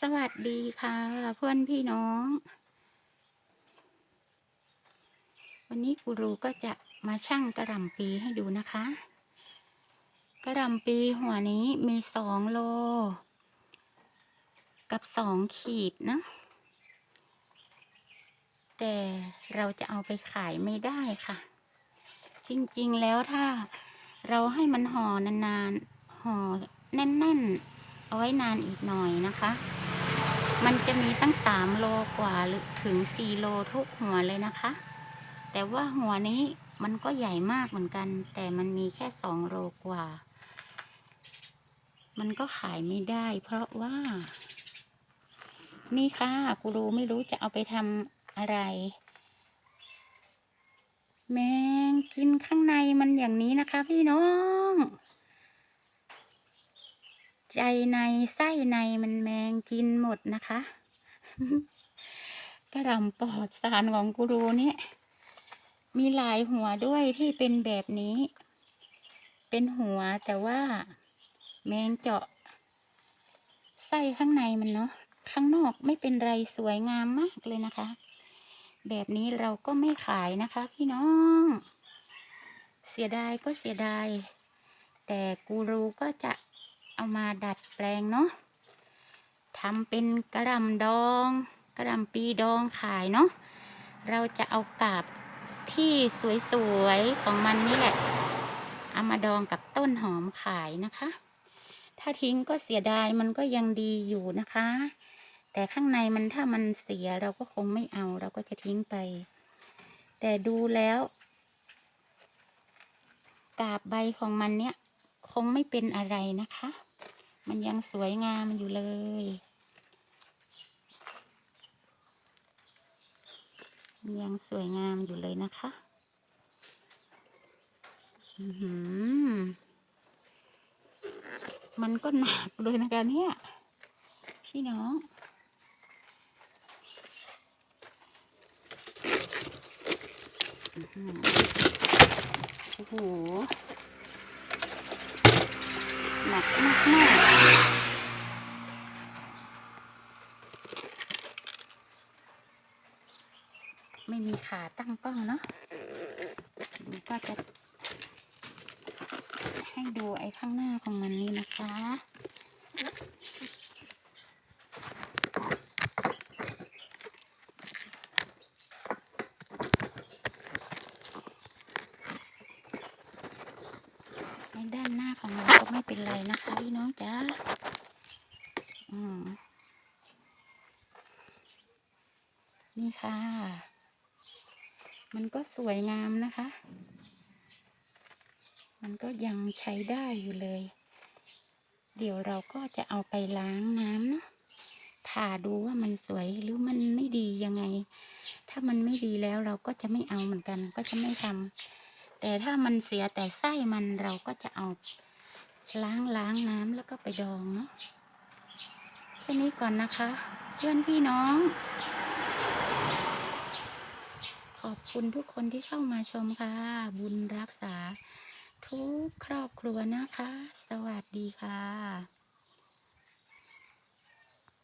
สวัสดีค่ะ เพื่อนพี่น้อง วันนี้กูรูก็จะมาชั่งกระหล่ำปีให้ดูนะคะ กระหล่ำปีหัวนี้มีสองโล กับสองขีดนะ แต่เราจะเอาไปขายไม่ได้ค่ะ จริงๆแล้วถ้าเราให้มันห่อนานๆห่อแน่น ๆ เอาไว้นานอีกหน่อยนะคะ มันจะมีตั้งสามโลกว่าหรือถึงสี่โลทุกหัวเลยนะคะ แต่ว่าหัวนี้มันก็ใหญ่มากเหมือนกัน แต่มันมีแค่สองโลกว่า มันก็ขายไม่ได้ เพราะว่า นี่ค่ะกูรู้ไม่รู้จะเอาไปทำอะไร แมงกินข้างในมันอย่างนี้นะคะพี่น้อง ใจในไส้ในมันแมงกินหมดนะคะกระหล่ำปลอดสารของกูรูเนี่ย มีหลายหัวด้วยที่เป็นแบบนี้ เป็นหัวแต่ว่าแมงเจาะ ไส้ข้างในมันเนาะข้างนอกไม่เป็นไรสวยงามมากเลยนะคะ แบบนี้เราก็ไม่ขายนะคะ พี่น้อง เสียดายก็เสียดาย แต่กูรูก็จะ เอามาดัดแปลงเนาะทำเป็นกระหลำดองกระหลำปีดองขายเนาะเราจะเอากาบที่สวยๆของมันนี่แหละ เอามาดองกับต้นหอมขายนะคะ ถ้าทิ้งก็เสียดายมันก็ยังดีอยู่นะคะ แต่ข้างในมันถ้ามันเสียเราก็คงไม่เอาเราก็จะทิ้งไป แต่ดูแล้ว กาบใบของมันเนี่ยคงไม่เป็นอะไรนะคะ มันยังสวยงามอยู่เลยมันยังสวยงามอยู่เลยนะคะอือหือมันก็หนักเลยนะคะเนี่ย พี่น้องโอ้โห หนักมากมากไม่มีขาตั้งกล้องเนาะนี่ก็จะให้ดูไอ้ข้างหน้าของมันนี่นะคะในด้านหน้าของมัน ก็ไม่เป็นไรนะคะพี่น้องจ้าอืมนี่ค่ะ มันก็สวยงามนะคะ มันก็ยังใช้ได้อยู่เลย เดี๋ยวเราก็จะเอาไปล้างน้ำเนาะผ่าดูว่ามันสวยหรือมันไม่ดียังไง ถ้ามันไม่ดีแล้วเราก็จะไม่เอาเหมือนกัน ก็จะไม่ทำแต่ถ้ามันเสียแต่ไส้มันเราก็จะเอา ล้างล้างน้ำแล้วก็ไปดองเนาะแค่นี้ก่อนนะคะ เพื่อนพี่น้อง ขอบคุณทุกคนที่เข้ามาชมค่ะ บุญรักษา ทุกครอบครัวนะคะ สวัสดีค่ะ